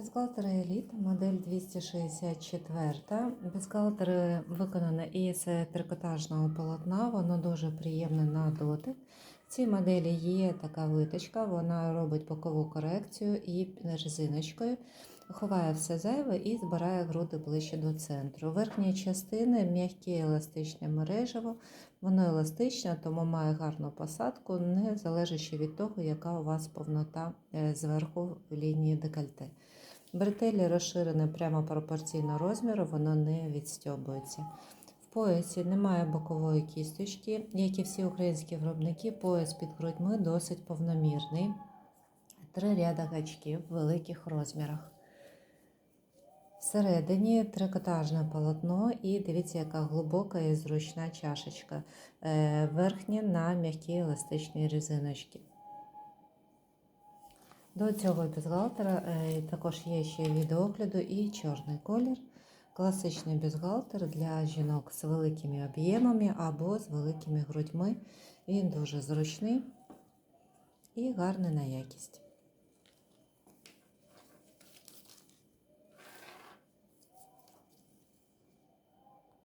Бюстгальтер Еліт, модель 264. Бюстгальтер виконане із трикотажного полотна, воно дуже приємне на дотик. В цій моделі є така виточка, вона робить бокову корекцію і резиночкою, ховає все зайве і збирає груди ближче до центру. Верхні частини м'яке еластичне мережево, воно еластичне, тому має гарну посадку, не залежачи від того, яка у вас повнота е, зверху в лінії декольте. Бретелі розширене прямо пропорційно розміру, воно не відстьобується. В поясі немає бокової кісточки, як і всі українські виробники, пояс під грудьми досить повномірний. Три ряда гачків в великих розмірах. Всередині трикотажне полотно, і дивіться, яка глибока і зручна чашечка. Е, Верхня на м'якій еластичній резиночці. До цього бюстгальтера е, також є ще відеогляду і чорний колір. Класичний бюстгальтер для жінок з великими об'ємами або з великими грудьми. Він дуже зручний і гарний на якість.